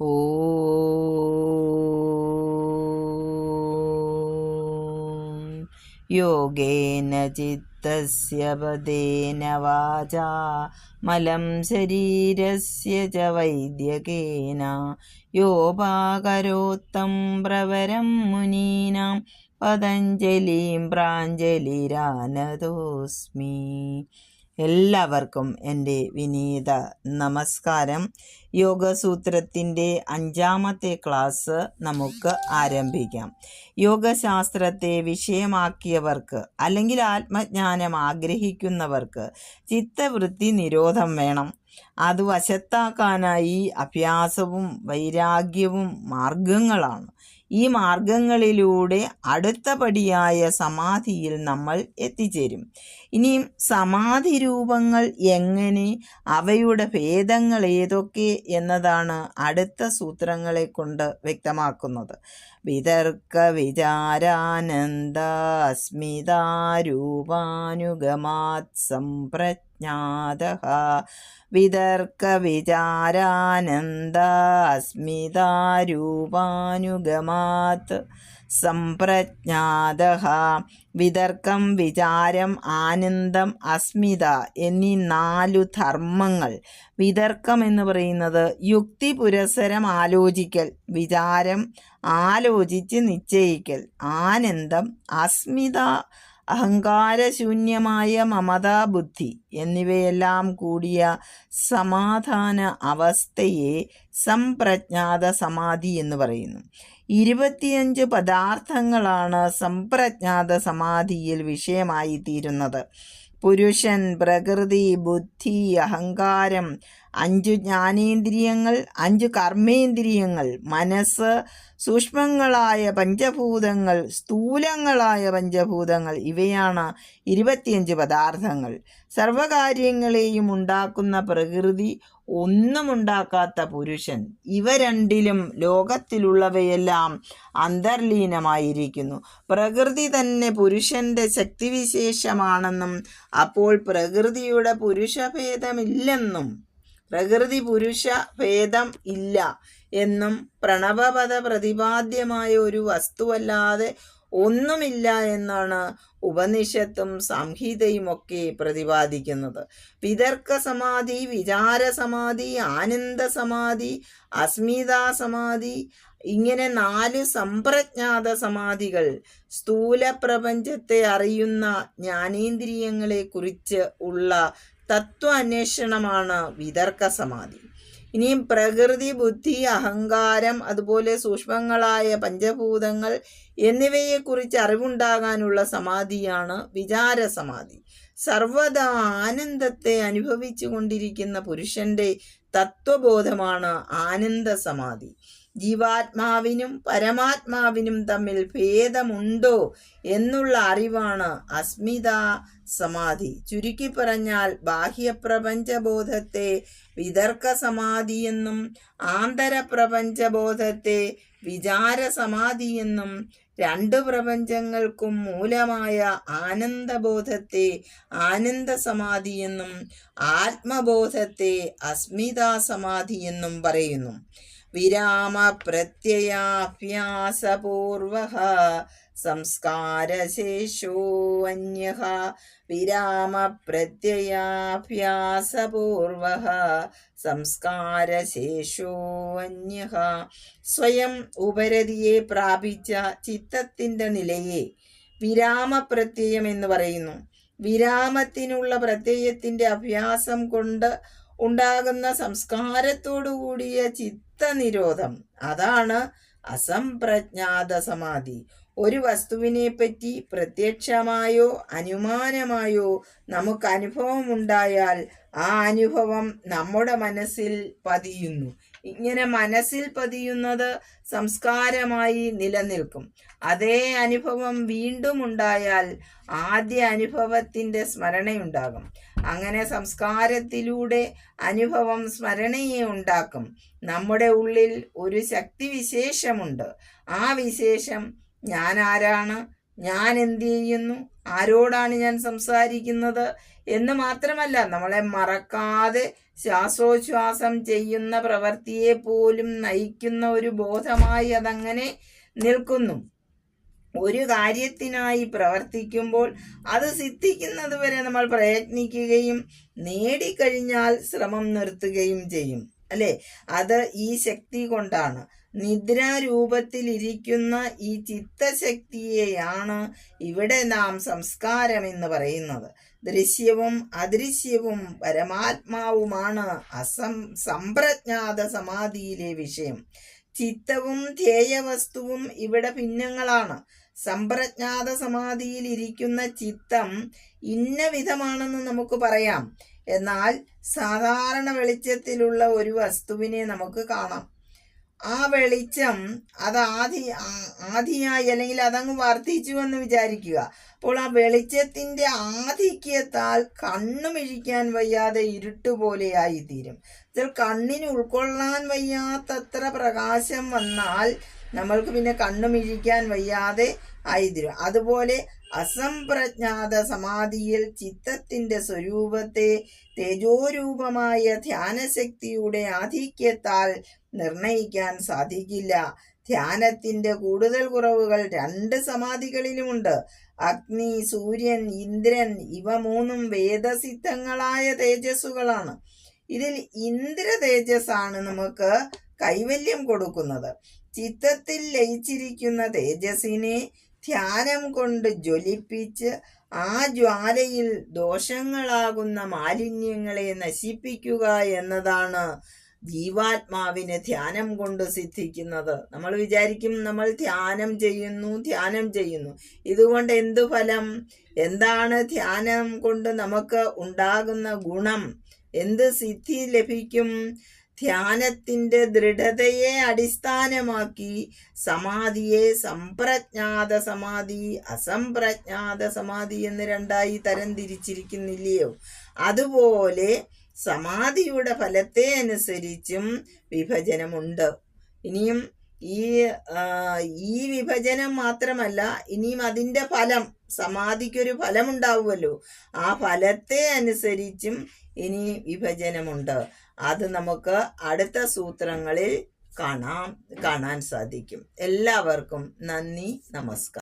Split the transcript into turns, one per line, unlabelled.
ഓ യോഗേന ചിത്തസ്യ പദേന വാചാ മലം ശരീരസ്യ ച വൈദ്യകേന യോപാകരോത്തം പ്രവരം മുനീനാം പതഞ്ജലിം പ്രാഞ്ജലിരാനതോസ്മി എല്ലാവർക്കും എന്റെ വിനീത നമസ്കാരം. യോഗസൂത്രത്തിന്റെ അഞ്ചാമത്തെ ക്ലാസ് നമുക്ക് ആരംഭിക്കാം. യോഗശാസ്ത്രത്തെ വിഷയമാക്കിയവർക്ക് അല്ലെങ്കിൽ ആത്മജ്ഞാനം ആഗ്രഹിക്കുന്നവർക്ക് ചിത്തവൃത്തി നിരോധം വേണം. അത് വശത്താക്കാനായി അഭ്യാസവും വൈരാഗ്യവും മാർഗങ്ങളാണ് ഈ മാർഗങ്ങളിലൂടെ അടുത്ത പടിയായ സമാധിയിൽ നമ്മൾ എത്തിച്ചേരും. ഇനിയും സമാധി രൂപങ്ങൾ എങ്ങനെ അവയുടെ ഭേദങ്ങൾ ഏതൊക്കെ എന്നതാണ് അടുത്ത സൂത്രങ്ങളെ കൊണ്ട് വ്യക്തമാക്കുന്നത്. വിതർക്ക വിചാരാനന്ദസ്മിതാരൂപാനുഗമാത് സംപ്രജ്ഞാത വിതർക്ക വിചാരാനന്ദ അസ്മിതാരൂപാനുഗമാത് സംപ്രജ്ഞാത. വിതർക്കം വിചാരം ആനന്ദം അസ്മിത എന്നീ നാലു ധർമ്മങ്ങൾ. വിതർക്കം എന്ന് പറയുന്നത് യുക്തി പുരസരം ആലോചിക്കൽ. വിചാരം ആലോചിച്ച് നിശ്ചയിക്കൽ. ആനന്ദം അസ്മിത അഹങ്കാരശൂന്യമായ മമതാബുദ്ധി എന്നിവയെല്ലാം കൂടിയ സമാധാന അവസ്ഥയെ സംപ്രജ്ഞാത സമാധി എന്ന് പറയുന്നു. ഇരുപത്തിയഞ്ച് പദാർത്ഥങ്ങളാണ് സംപ്രജ്ഞാത സമാധിയിൽ വിഷയമായി തീരുന്നത് പുരുഷൻ പ്രകൃതി ബുദ്ധി അഹങ്കാരം അഞ്ചു ജ്ഞാനേന്ദ്രിയങ്ങൾ അഞ്ചു കർമ്മേന്ദ്രിയങ്ങൾ മനസ്സ് സൂക്ഷ്മങ്ങളായ പഞ്ചഭൂതങ്ങൾ സ്ഥൂലങ്ങളായ പഞ്ചഭൂതങ്ങൾ ഇവയാണ് ഇരുപത്തിയഞ്ച് പദാർത്ഥങ്ങൾ. സർവകാര്യങ്ങളെയും ഉണ്ടാക്കുന്ന പ്രകൃതി ഒന്നും ഉണ്ടാക്കാത്ത പുരുഷൻ. ഇവ രണ്ടിലും ലോകത്തിലുള്ളവയെല്ലാം അന്തർലീനമായിരിക്കുന്നു. പ്രകൃതി തന്നെ പുരുഷന്റെ ശക്തിവിശേഷമാണെന്നും അപ്പോൾ പ്രകൃതിയുടെ പുരുഷഭേദമില്ലെന്നും പ്രകൃതി പുരുഷ ഭേദം ഇല്ല എന്നും പ്രണവപദ പ്രതിപാദ്യമായ ഒരു വസ്തുവല്ലാതെ ഒന്നുമില്ല എന്നാണ് ഉപനിഷത്തും സംഹിതയുമൊക്കെ പ്രതിപാദിക്കുന്നത്. വിതർക്ക സമാധി വിചാര സമാധി ആനന്ദ സമാധി അസ്മിതാ സമാധി ഇങ്ങനെ നാല് സംപ്രജ്ഞാത സമാധികൾ സ്ഥൂല പ്രപഞ്ചത്തെ അറിയുന്ന ജ്ഞാനേന്ദ്രിയങ്ങളെ കുറിച്ച് ഉള്ള തത്വ അന്വേഷണമാണ് വിതർക്ക സമാധി ഇനിയും പ്രകൃതി ബുദ്ധി അഹങ്കാരം അതുപോലെ സൂക്ഷ്മങ്ങളായ പഞ്ചഭൂതങ്ങൾ എന്നിവയെക്കുറിച്ച് അറിവുണ്ടാകാനുള്ള സമാധിയാണ് വിചാര സമാധി സർവദാ ആനന്ദത്തെ അനുഭവിച്ചു കൊണ്ടിരിക്കുന്ന പുരുഷന്റെ തത്വബോധമാണ് ആനന്ദ സമാധി ജീവാത്മാവിനും പരമാത്മാവിനും തമ്മിൽ ഭേദമുണ്ടോ എന്നുള്ള അറിവാണ് അസ്മിത സമാധി. ചുരുക്കി പറഞ്ഞാൽ ബാഹ്യപ്രപഞ്ചബോധത്തെ വിതർക്ക സമാധി എന്നും ആന്തരപ്രപഞ്ചബോധത്തെ വിചാര സമാധി എന്നും രണ്ട് പ്രപഞ്ചങ്ങൾക്കും മൂലമായ ആനന്ദബോധത്തെ ആനന്ദ സമാധി എന്നും ആത്മബോധത്തെ അസ്മിതാ സമാധി എന്നും പറയുന്നു. വിരാമ പ്രത്യയാഭ്യാസപൂർവ സംസ്കാരശേഷോ സംസ്കാരശേഷോന്യഹ സ്വയം ഉപരതിയെ പ്രാപിച്ച ചിത്തത്തിന്റെ നിലയെ വിരാമപ്രത്യയം എന്ന് പറയുന്നു. വിരാമത്തിനുള്ള പ്രത്യയത്തിന്റെ അഭ്യാസം കൊണ്ട് ഉണ്ടാകുന്ന സംസ്കാരത്തോടു കൂടിയ ചിത്തനിരോധം അതാണ് അസംപ്രജ്ഞാത സമാധി ഒരു വസ്തുവിനെ പറ്റി പ്രത്യക്ഷമായോ അനുമാനമായോ നമുക്ക് അനുഭവം ഉണ്ടായാൽ ആ അനുഭവം നമ്മുടെ മനസ്സിൽ പതിയുന്നു. ഇങ്ങനെ മനസ്സിൽ പതിയുന്നത് സംസ്കാരമായി നിലനിൽക്കും. അതേ അനുഭവം വീണ്ടും ഉണ്ടായാൽ ആദ്യ അനുഭവത്തിന്റെ സ്മരണയുണ്ടാകും. അങ്ങനെ സംസ്കാരത്തിലൂടെ അനുഭവം സ്മരണയെ ഉണ്ടാക്കും. നമ്മുടെ ഉള്ളിൽ ഒരു ശക്തി വിശേഷമുണ്ട്. ആ വിശേഷം ഞാൻ ആരാണ് ഞാൻ എന്ത് ചെയ്യുന്നു? ആരോടാണ് ഞാൻ സംസാരിക്കുന്നത്? എന്ന് മാത്രമല്ല നമ്മളെ മറക്കാതെ ശ്വാസോച്ഛ്വാസം ചെയ്യുന്ന പ്രവൃത്തിയെ പോലും നയിക്കുന്ന ഒരു ബോധമായി അതങ്ങനെ നിൽക്കുന്നു. ഒരു കാര്യത്തിനായി പ്രവർത്തിക്കുമ്പോൾ അത് സിദ്ധിക്കുന്നത് വരെ നമ്മൾ പ്രയത്നിക്കുകയും നേടിക്കഴിഞ്ഞാൽ ശ്രമം നിർത്തുകയും ചെയ്യും. അല്ലേ? അത് ഈ ശക്തി കൊണ്ടാണ്. നിദ്രാരൂപത്തിലിരിക്കുന്ന ഈ ചിത്തശക്തിയെയാണ് ഇവിടെ നാം സംസ്കാരം എന്ന് പറയുന്നത്. ദൃശ്യവും അദൃശ്യവും പരമാത്മാവുമാണ്. അസം സമ്പ്രജ്ഞാത സമാധിയിലെ വിഷയം. ചിത്തവും ധ്യേയവസ്തുവും ഇവിടെ ഭിന്നങ്ങളാണ്. സമ്പ്രജ്ഞാത സമാധിയിൽ ഇരിക്കുന്ന ചിത്തം ഇന്ന വിധമാണെന്ന് നമുക്ക് പറയാം. എന്നാൽ സാധാരണ വെളിച്ചത്തിലുള്ള ഒരു വസ്തുവിനെ നമുക്ക് കാണാം. ആ വെളിച്ചം അത് ആദി ആദ്യമായി ആദിയായി അല്ലെങ്കിൽ അതങ്ങ് വർദ്ധിച്ചു എന്ന് വിചാരിക്കുക. അപ്പോൾ ആ വെളിച്ചത്തിന്റെ ആധിക്യത്താൽ കണ്ണുമിഴിക്കാൻ വയ്യാതെ ഇരുട്ടുപോലെയായി തീരും. ഇതിൽ കണ്ണിന് ഉൾക്കൊള്ളാൻ വയ്യാത്തത്ര പ്രകാശം വന്നാൽ നമ്മൾക്ക് പിന്നെ കണ്ണുമിഴിക്കാൻ വയ്യാതെ ആയിത്തീരും. അതുപോലെ അസംപ്രജ്ഞാത സമാധിയിൽ ചിത്തത്തിന്റെ സ്വരൂപത്തെ തേജോരൂപമായ ധ്യാനശക്തിയുടെ ആധിക്യത്താൽ നിർണയിക്കാൻ സാധിക്കില്ല. ധ്യാനത്തിന്റെ കൂടുതൽ കുറവുകൾ രണ്ട് സമാധികളിലുമുണ്ട്. അഗ്നി സൂര്യൻ ഇന്ദ്രൻ ഇവ മൂന്നും വേദസിദ്ധങ്ങളായ തേജസ്സുകളാണ്. ഇതിൽ ഇന്ദ്ര തേജസ്സാണ് നമുക്ക് കൈവല്യം കൊടുക്കുന്നത്. ചിത്തത്തിൽ ലയിച്ചിരിക്കുന്ന തേജസ്സിനെ ധ്യാനം കൊണ്ട് ജ്വലിപ്പിച്ച് ആ ജ്വാലയിൽ ദോഷങ്ങളാകുന്ന മാലിന്യങ്ങളെ നശിപ്പിക്കുക എന്നതാണ് ജീവാത്മാവിന് ധ്യാനം കൊണ്ട് സിദ്ധിക്കുന്നത്. നമ്മൾ വിചാരിക്കും നമ്മൾ ധ്യാനം ചെയ്യുന്നു ധ്യാനം ചെയ്യുന്നു. ഇതുകൊണ്ട് എന്തു ഫലം? എന്താണ് ധ്യാനം കൊണ്ട് നമുക്ക് ഉണ്ടാകുന്ന ഗുണം? എന്ത് സിദ്ധി ലഭിക്കും? ധ്യാനത്തിന്റെ ദൃഢതയെ അടിസ്ഥാനമാക്കി സമാധിയെ സംപ്രജ്ഞാത സമാധി അസംപ്രജ്ഞാത സമാധി എന്ന് രണ്ടായി തരം തിരിച്ചിരിക്കുന്നില്ലയോ? അതുപോലെ സമാധിയുടെ ഫലത്തെ അനുസരിച്ചും വിഭജനമുണ്ട്. ഇനിയും ഈ ഈ വിഭജനം മാത്രമല്ല ഇനിയും അതിന്റെ ഫലം സമാധിക്കൊരു ഫലമുണ്ടാവുമല്ലോ. ആ ഫലത്തെ അനുസരിച്ചും ഇനി വിഭജനമുണ്ട്. അത് നമുക്ക് അടുത്ത സൂത്രങ്ങളിൽ കാണാം കാണാൻ സാധിക്കും. എല്ലാവർക്കും നന്ദി നമസ്കാരം.